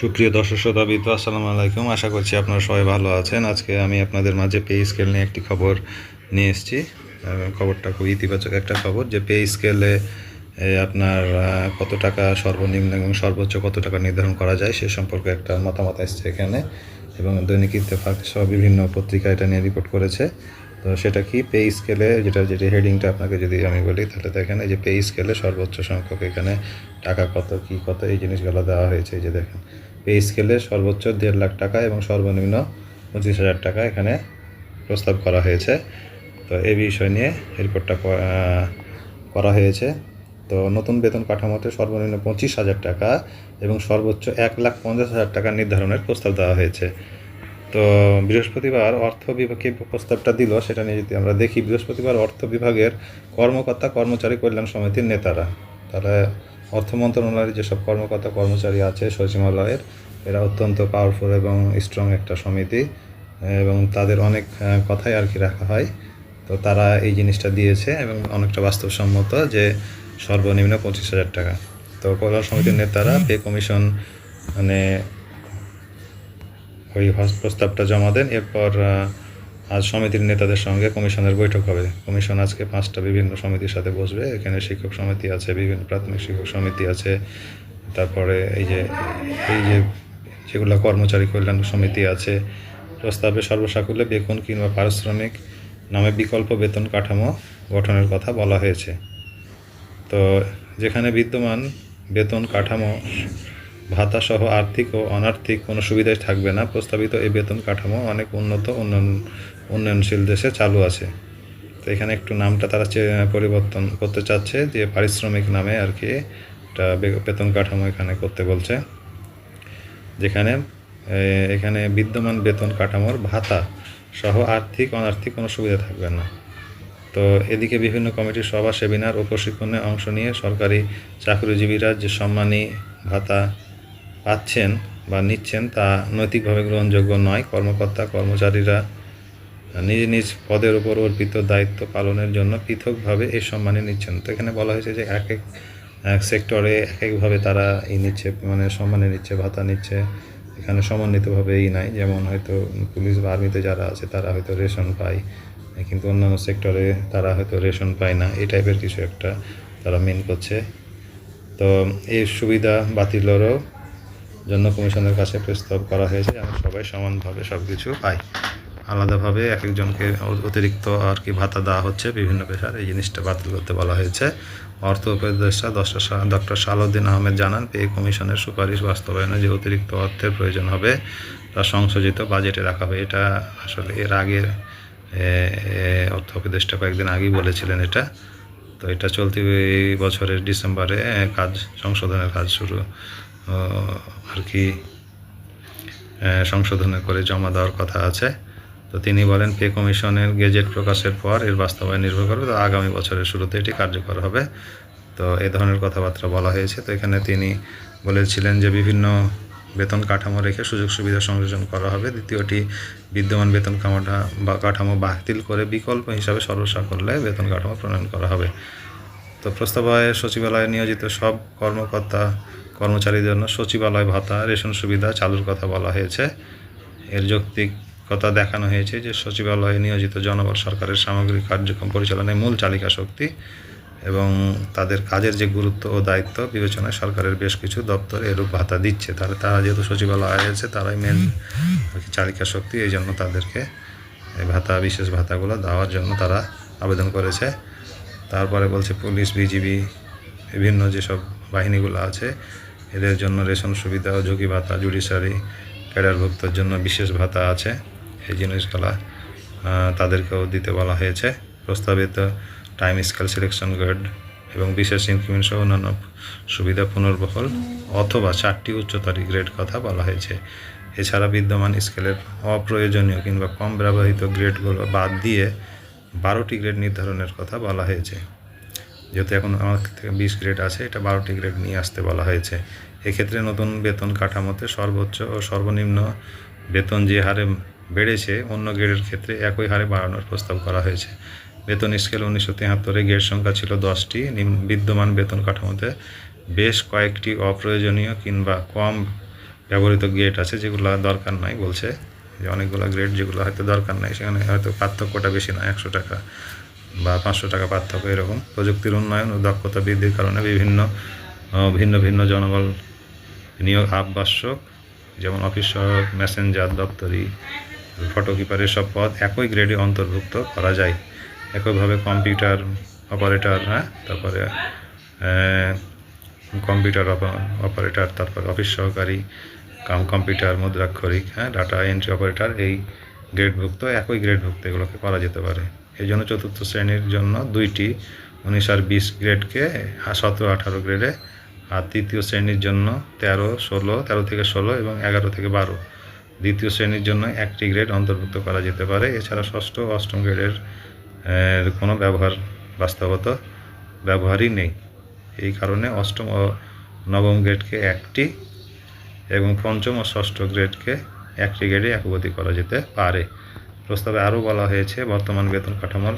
সুপ্রিয় দর্শক শ্রোতাবিদ আসসালামু আলাইকুম। আশা করছি আপনারা সবাই ভালো আছেন। আজকে আমি আপনাদের মাঝে পে স্কেল নিয়ে একটি খবর নিয়ে এসেছি। খবরটা খুব ইতিবাচক একটা খবর যে পে স্কেলে আপনার কত টাকা সর্বনিম্ন এবং সর্বোচ্চ কত টাকা নির্ধারণ করা যায় সে সম্পর্কে একটা মতামত এসছে এখানে এবং দৈনিক ইত্তেফাক সহ বিভিন্ন পত্রিকা এটা নিয়ে রিপোর্ট করেছে। তো সেটা কি পে স্কেলে যেটা যেটা হেডিংটা আপনাকে যদি আমি বলি, তাহলে দেখেন এই যে পে স্কেলে সর্বোচ্চ সংখ্যক এখানে টাকা কত, কি কত, এই জিনিসগুলো দেওয়া হয়েছে, এই যে দেখেন। পে স্কেলে সর্বোচ্চ দেড় লাখ টাকা এবং সর্বনিম্ন পঁচিশ হাজার টাকা এখানে প্রস্তাব করা হয়েছে। তো এই বিষয় নিয়ে রিপোর্টটা করা হয়েছে। তো নতুন বেতন কাঠামোতে সর্বনিম্ন পঁচিশ হাজার টাকা এবং সর্বোচ্চ এক লাখ পঞ্চাশ হাজার টাকা নির্ধারণের প্রস্তাব দেওয়া হয়েছে। তো বৃহস্পতিবার অর্থ বিভাগে প্রস্তাবটা দিল, সেটা নিয়ে যদি আমরা দেখি, বৃহস্পতিবার অর্থ বিভাগের কর্মকর্তা কর্মচারী কল্যাণ সমিতির নেতারা তাহলে অর্থ মন্ত্রণালয়ের যেসব কর্মকর্তা কর্মচারী আছে সচিবালয়ের, এরা অত্যন্ত পাওয়ারফুল এবং স্ট্রং একটা সমিতি, এবং তাদের অনেক কথাই আর কি রাখা হয়। তো তারা এই জিনিসটা দিয়েছে এবং অনেকটা বাস্তবসম্মত যে সর্বনিম্ন পঁচিশ হাজার টাকা। তো কল্যাণ সমিতির নেতারা পে কমিশন মানে ওই প্রস্তাবটা জমা দেন। এরপর আজ সমিতির নেতাদের সঙ্গে কমিশনের বৈঠক হবে। কমিশন আজকে পাঁচটা বিভিন্ন সমিতির সাথে বসবে। এখানে শিক্ষক সমিতি আছে, বিভিন্ন প্রাথমিক শিক্ষক সমিতি আছে। তারপরে এই যে এই যে যেগুলো কর্মচারী কল্যাণ সমিতি আছে, প্রস্তাবে সর্বসাকুল্যে বেতন কিংবা পারিশ্রমিক নামে বিকল্প বেতন কাঠামো গঠনের কথা বলা হয়েছে। তো যেখানে বিদ্যমান বেতন কাঠামো ভাতাসহ আর্থিক ও অনার্থিক কোনো সুবিধাই থাকবে না। প্রস্তাবিত এই বেতন কাঠামো অনেক উন্নত, উন্নয়ন, উন্নয়নশীল দেশে চালু আছে। তো এখানে একটু নামটা তারা পরিবর্তন করতে চাচ্ছে যে পারিশ্রমিক নামে আর কি একটা বেতন কাঠামো এখানে করতে বলছে। যেখানে এখানে বিদ্যমান বেতন কাঠামোর ভাতা সহ আর্থিক, অনার্থিক কোনো সুবিধা থাকবে না। তো এদিকে বিভিন্ন কমিটির সভা, সেমিনার ও প্রশিক্ষণে অংশ নিয়ে সরকারি চাকরিজীবীরা যে সম্মানী ভাতা পাচ্ছেন বা নিচ্ছেন তা নৈতিকভাবে গ্রহণযোগ্য নয়। কর্মকর্তা, কর্মচারীরা নিজ নিজ পদের উপর অর্পিত দায়িত্ব পালনের জন্য পৃথকভাবে এই সম্মানী নিচ্ছেন। তো এখানে বলা হয়েছে যে এক এক সেক্টরে এক একভাবে তারা এই নিচ্ছে মানে সম্মানী নিচ্ছে, ভাতা নিচ্ছে। এখানে সমন্বিতভাবে এই নাই। যেমন হয়তো পুলিশ বা আর্মিতে যারা আছে, তারা হয়তো রেশন পায়, কিন্তু অন্যান্য সেক্টরে তারা হয়তো রেশন পায় না। এই টাইপের কিছু একটা তারা মেন করছে। তো এই সুবিধা বাতিলেরও জন্য কমিশনের কাছে প্রস্তাব করা হয়েছে যেন সবাই সমানভাবে সব কিছু পায়। আলাদাভাবে এক একজনকে অতিরিক্ত আর কি ভাতা দেওয়া হচ্ছে বিভিন্ন পেশার এই জিনিসটা বাতিল করতে বলা হয়েছে। অর্থ উপদেষ্টা ডক্টর ডক্টর সালাউদ্দিন আহমেদ জানান পে কমিশনের সুপারিশ বাস্তবায়নে যে অতিরিক্ত অর্থের প্রয়োজন হবে তা সংশোধিত বাজেটে রাখা হবে। এটা আসলে এর আগে এ, এ, অর্থ উপদেষ্টা কয়েকদিন আগেই বলেছিলেন এটা। তো এটা চলতি বছরের ডিসেম্বরে কাজ সংশোধনের কাজ শুরু আর কি সংশোধনে করে জমা দেওয়ার কথা আছে। তো তিনি বলেন, পে কমিশনের গেজেট প্রকাশের পর এর বাস্তবায়ন নির্ভর করবে। তো আগামী বছরের শুরুতে এটি কার্যকর হবে। তো এ ধরনের কথাবার্তা বলা হয়েছে। তো এখানে তিনি বলেছিলেন যে বিভিন্ন বেতন কাঠামো রেখে সুযোগ সুবিধা সংযোজন করা হবে। দ্বিতীয়টি, বিদ্যমান বেতন কাঠামোটা বা কাঠামো বাতিল করে বিকল্প হিসাবে সর্বসাকল্যে বেতন কাঠামো প্রণয়ন করা হবে। তো প্রস্তাবনায় সচিবালয়ে নিয়োজিত সব কর্মকর্তা কর্মচারীদের জন্য সচিবালয় ভাতা, রেশন সুবিধা চালুর কথা বলা হয়েছে। এর যৌক্তিকতা দেখানো হয়েছে যে সচিবালয়ে নিয়োজিত জনবল সরকারের সামগ্রিক কার্যক্রম পরিচালনায় মূল চালিকা শক্তি এবং তাদের কাজের যে গুরুত্ব ও দায়িত্ব বিবেচনায় সরকারের বেশ কিছু দপ্তর এরূপ ভাতা দিচ্ছে। তাহলে তারা যেহেতু সচিবালয় আছে, তারাই মেন চালিকা শক্তি, এই জন্য তাদেরকে এই ভাতা, বিশেষ ভাতাগুলো দেওয়ার জন্য তারা আবেদন করেছে। তারপরে বলছে পুলিশ, বিজিবি, বিভিন্ন যেসব বাহিনীগুলো আছে এদের জন্য রেশন সুবিধা ও ঝুঁকি ভাতা, জুডিশিয়ারি ক্যাডারভুক্তর জন্য বিশেষ ভাতা আছে। এই জিনিসগুলো তাদেরকেও দিতে বলা হয়েছে। প্রস্তাবিত টাইম স্কেল সিলেকশন গ্রেড এবং বিশেষ ইনক্রিমেন্ট সহ অন্যান্য সুবিধা পুনর্বহল অথবা চারটি উচ্চতর গ্রেড কথা বলা হয়েছে। এছাড়া বিদ্যমান স্কেলের অপ্রয়োজনীয় কিংবা কম ব্যবহৃত গ্রেডগুলো বাদ দিয়ে বারোটি গ্রেড নির্ধারণের কথা বলা হয়েছে। যেহেতু এখন আমার থেকে বিশ গ্রেড আছে, এটা বারোটি গ্রেড নিয়ে আসতে বলা হয়েছে। এক্ষেত্রে নতুন বেতন কাঠামোতে সর্বোচ্চ ও সর্বনিম্ন বেতন যে হারে বেড়েছে, অন্য গ্রেডের ক্ষেত্রে একই হারে বাড়ানোর প্রস্তাব করা হয়েছে। বেতন স্কেল উনিশশো তেহাত্তরে গ্রেড সংখ্যা ছিল দশটি। বিদ্যমান বেতন কাঠামোতে বেশ কয়েকটি অপ্রয়োজনীয় কিংবা কম ব্যবহৃত গ্রেড আছে যেগুলো দরকার নাই বলছে। যে অনেকগুলো গ্রেড যেগুলো হয়তো দরকার নাই, সেখানে হয়তো পার্থক্যটা বেশি না, একশো টাকা বা পাঁচশো টাকা পার্থক্য এরকম। প্রযুক্তির উন্নয়ন ও দক্ষতা বৃদ্ধির কারণে বিভিন্ন ভিন্ন ভিন্ন জনবল নিয়োগ আবশ্যক যেমন অফিস সহায়ক মেসেঞ্জার দপ্তরি ফটোকিপার সব পদ একই গ্রেডে অন্তর্ভুক্ত করা যায়। একইভাবে কম্পিউটার অপারেটর হ্যাঁ তারপরে কম্পিউটার অপ- অপারেটর তারপর অফিস সহকারী কাম কম্পিউটার মুদ্রাক্ষরিক হ্যাঁ ডাটা এন্ট্রি অপারেটর এই গ্রেডভুক্ত একই গ্রেডভুক্ত এগুলোকে করা যেতে পারে। এই জন্য চতুর্থ শ্রেণির জন্য দুইটি, উনিশ আর বিশ গ্রেডকে সতেরো আঠারো গ্রেডে আর তৃতীয় শ্রেণির জন্য তেরো, ষোলো, তেরো থেকে ষোলো এবং এগারো থেকে বারো। দ্বিতীয় শ্রেণির জন্য একটি গ্রেড অন্তর্ভুক্ত করা যেতে পারে। এছাড়া ষষ্ঠ অষ্টম গ্রেডের কোনো ব্যবহার, বাস্তবত ব্যবহারই নেই। এই কারণে অষ্টম ও নবম গ্রেডকে একটি এবং পঞ্চম ও ষষ্ঠ গ্রেডকে একটি গ্রেডে একগতি করা যেতে পারে। প্রস্তাবে আরও বলা হয়েছে, বর্তমান বেতন কাঠামোর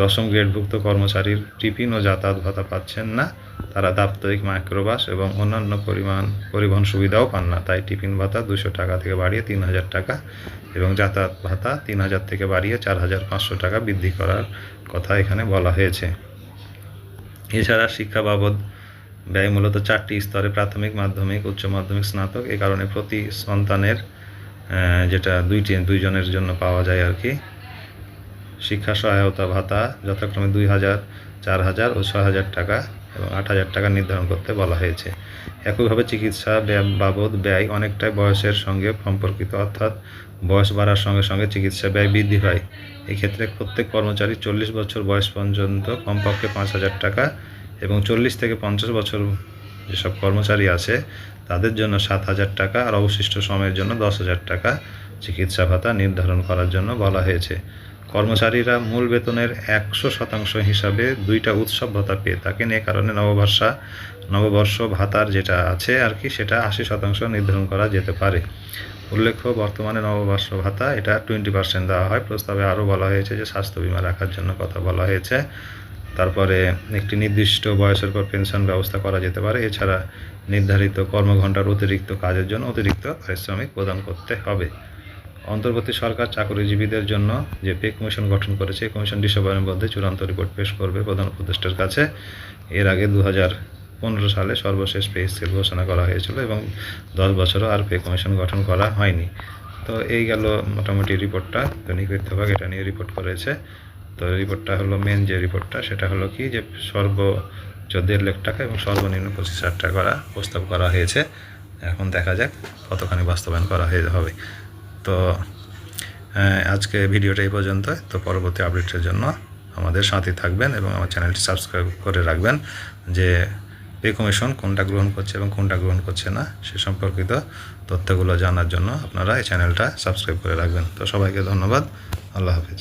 দশম গ্রেডভুক্ত কর্মচারীর টিফিন ও যাতায়াত ভাতা পাচ্ছেন না। তারা দাপ্তরিক মাইক্রোবাস এবং অন্যান্য পরিমাণ পরিবহন সুবিধাও পান না। তাই টিফিন ভাতা দুশো টাকা থেকে বাড়িয়ে তিন হাজার টাকা এবং যাতায়াত ভাতা তিন হাজার থেকে বাড়িয়ে চার হাজার পাঁচশো টাকা বৃদ্ধি করার কথা এখানে বলা হয়েছে। এছাড়া শিক্ষা বাবদ ব্যয় মূলত চারটি স্তরে, প্রাথমিক, মাধ্যমিক, উচ্চ মাধ্যমিক, স্নাতক। এই কারণে প্রতি সন্তানের যেটা দুইটি, দুইজনের জন্য পাওয়া যায় আর কি। শিক্ষা সহায়তা ভাতা যথাক্রমে দুই হাজার, চার হাজার ও ছয় হাজার টাকা এবং আট হাজার টাকা নির্ধারণ করতে বলা হয়েছে। একইভাবে চিকিৎসা বাবদ ব্যয় অনেকটাই বয়সের সঙ্গে সম্পর্কিত, অর্থাৎ বয়স বাড়ার সঙ্গে সঙ্গে চিকিৎসা ব্যয় বৃদ্ধি পায় এক্ষেত্রে প্রত্যেক কর্মচারী চল্লিশ বছর বয়স পর্যন্ত কমপক্ষে পাঁচ হাজার টাকা এবং চল্লিশ থেকে পঞ্চাশ বছর যেসব কর্মচারী আছে, তাদের জন্য সাত হাজার টাকা আর অবশিষ্ট সময়ের জন্য দশ হাজার টাকা চিকিৎসা ভাতা নির্ধারণ করার জন্য বলা হয়েছে। কর্মচারীরা মূল বেতনের একশো শতাংশ হিসাবে দুইটা উৎসব ভাতা পেয়ে থাকেন। এ কারণে নববর্ষা, নববর্ষ ভাতার যেটা আছে আর কি, সেটা আশি শতাংশ নির্ধারণ করা যেতে পারে। উল্লেখ্য, বর্তমানে নববর্ষ ভাতা এটা টোয়েন্টি পার্সেন্ট দেওয়া হয়। প্রস্তাবে আরও বলা হয়েছে যে স্বাস্থ্য বিমা রাখার জন্য কথা বলা হয়েছে। তারপরে একটি নির্দিষ্ট বয়সের পর পেনশন ব্যবস্থা করা যেতে পারে। এছাড়া নির্ধারিত কর্মঘণ্টার অতিরিক্ত কাজের জন্য অতিরিক্ত পারিশ্রমিক প্রদান করতে হবে। অন্তর্বর্তী সরকার চাকরিজীবীদের জন্য যে পে কমিশন গঠন করেছে, এই কমিশন ডিসেম্বরের মধ্যে চূড়ান্ত রিপোর্ট পেশ করবে প্রধান উপদেষ্টার কাছে। এর আগে দু পনেরো সালে সর্বশেষ পে স্কেল ঘোষণা করা হয়েছিল এবং দশ বছরও আর পে কমিশন গঠন করা হয়নি। তো এই গেল মোটামুটি রিপোর্টটা। দৈনিক ইত্তেফাক এটা নিয়ে রিপোর্ট করেছে। তো রিপোর্টটা হলো মেন যে রিপোর্টটা, সেটা হলো কি যে সর্বোচ্চ দেড় লাখ টাকা এবং সর্বনিম্ন পঁচিশ হাজার টাকা করা প্রস্তাব করা হয়েছে। এখন দেখা যাক কতখানি বাস্তবায়ন করা হয়ে হবে। তো আজকে ভিডিওটা এই পর্যন্ত তো পরবর্তী আপডেটের জন্য আমাদের সাথে থাকবেন এবং আমার চ্যানেলটি সাবস্ক্রাইব করে রাখবেন যে পে কমিশন কোনটা গ্রহণ করছে এবং কোনটা গ্রহণ করছে না, সে সম্পর্কিত তথ্যগুলো জানার জন্য আপনারা এই চ্যানেলটা সাবস্ক্রাইব করে রাখবেন। তো সবাইকে ধন্যবাদ। আল্লাহ হাফিজ।